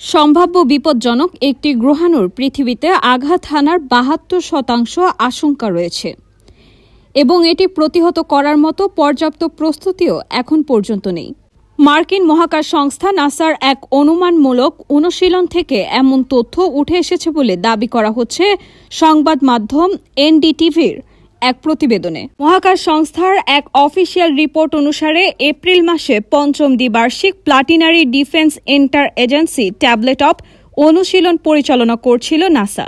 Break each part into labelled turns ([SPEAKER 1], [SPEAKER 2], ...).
[SPEAKER 1] সম্ভাব্য বিপজ্জনক একটি গ্রহাণুর পৃথিবীতে আঘাত হানার বাহাত্তর শতাংশ আশঙ্কা রয়েছে। এবং এটি প্রতিহত করার মতো পর্যাপ্ত প্রস্তুতিও এখন পর্যন্ত নেই। মার্কিন মহাকাশ সংস্থা নাসার এক অনুমানমূলক অনুশীলন থেকে এমন তথ্য উঠে এসেছে বলে দাবি করা হচ্ছে। সংবাদ মাধ্যম এনডিটিভির এক প্রতিবেদনে। মহাকাশ সংস্থার এক অফিসিয়াল রিপোর্ট অনুসারে এপ্রিল মাসে পঞ্চম দ্বিবার্ষিক planetary defence interagency tabletop অনুশীলন পরিচালনা করছিল নাসা।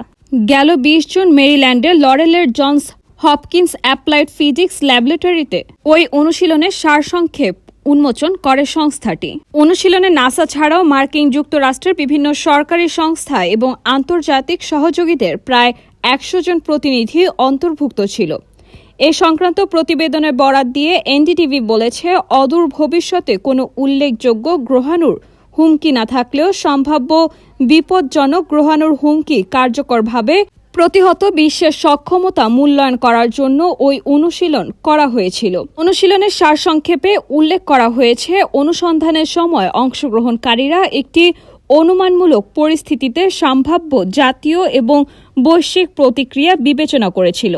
[SPEAKER 1] গেল বিশ জুন মেরিল্যান্ডের লরেলের জনস হপকিন্স অ্যাপ্লাইড ফিজিক্স ল্যাবরেটরিতে ওই অনুশীলনের সারসংক্ষেপ উন্মোচন করে সংস্থাটি। অনুশীলনে নাসা ছাড়াও মার্কিন যুক্তরাষ্ট্রের বিভিন্ন সরকারি সংস্থা এবং আন্তর্জাতিক সহযোগীদের প্রায় একশো জন প্রতিনিধি অন্তর্ভুক্ত ছিল। এ সংক্রান্ত প্রতিবেদনের বরাত দিয়ে এনডিটিভি বলেছে, অদূর ভবিষ্যতে কোনো উল্লেখযোগ্য গ্রহাণুর হুমকি না থাকলেও সম্ভাব্য বিপজ্জনক গ্রহাণুর হুমকি কার্যকরভাবে প্রতিহত বিশ্বের সক্ষমতা মূল্যায়ন করার জন্য ওই অনুশীলন করা হয়েছিল। অনুশীলনের সারসংক্ষেপে উল্লেখ করা হয়েছে, অনুসন্ধানের সময় অংশগ্রহণকারীরা একটি অনুমানমূলক পরিস্থিতিতে সম্ভাব্য জাতীয় এবং বৈশ্বিক প্রতিক্রিয়া বিবেচনা করেছিল,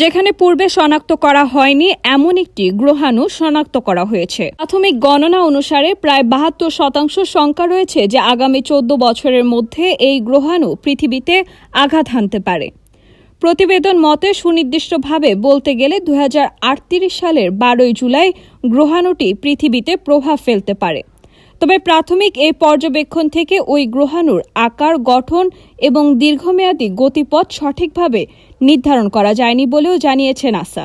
[SPEAKER 1] যেখানে পূর্বে শনাক্ত করা হয়নি এমন একটি গ্রহাণু শনাক্ত করা হয়েছে। প্রাথমিক গণনা অনুসারে প্রায় বাহাত্তর শতাংশ শঙ্কা রয়েছে যে আগামী চোদ্দ বছরের মধ্যে এই গ্রহাণু পৃথিবীতে আঘাত হানতে পারে। প্রতিবেদন মতে সুনির্দিষ্টভাবে বলতে গেলে দু হাজার আটত্রিশ সালের বারোই জুলাই গ্রহাণুটি পৃথিবীতে প্রভাব ফেলতে পারে। তবে প্রাথমিক এই পর্যবেক্ষণ থেকে ওই গ্রহাণুর আকার, গঠন এবং দীর্ঘমেয়াদী গতিপথ সঠিকভাবে নির্ধারণ করা যায়নি বলেও জানিয়েছে নাসা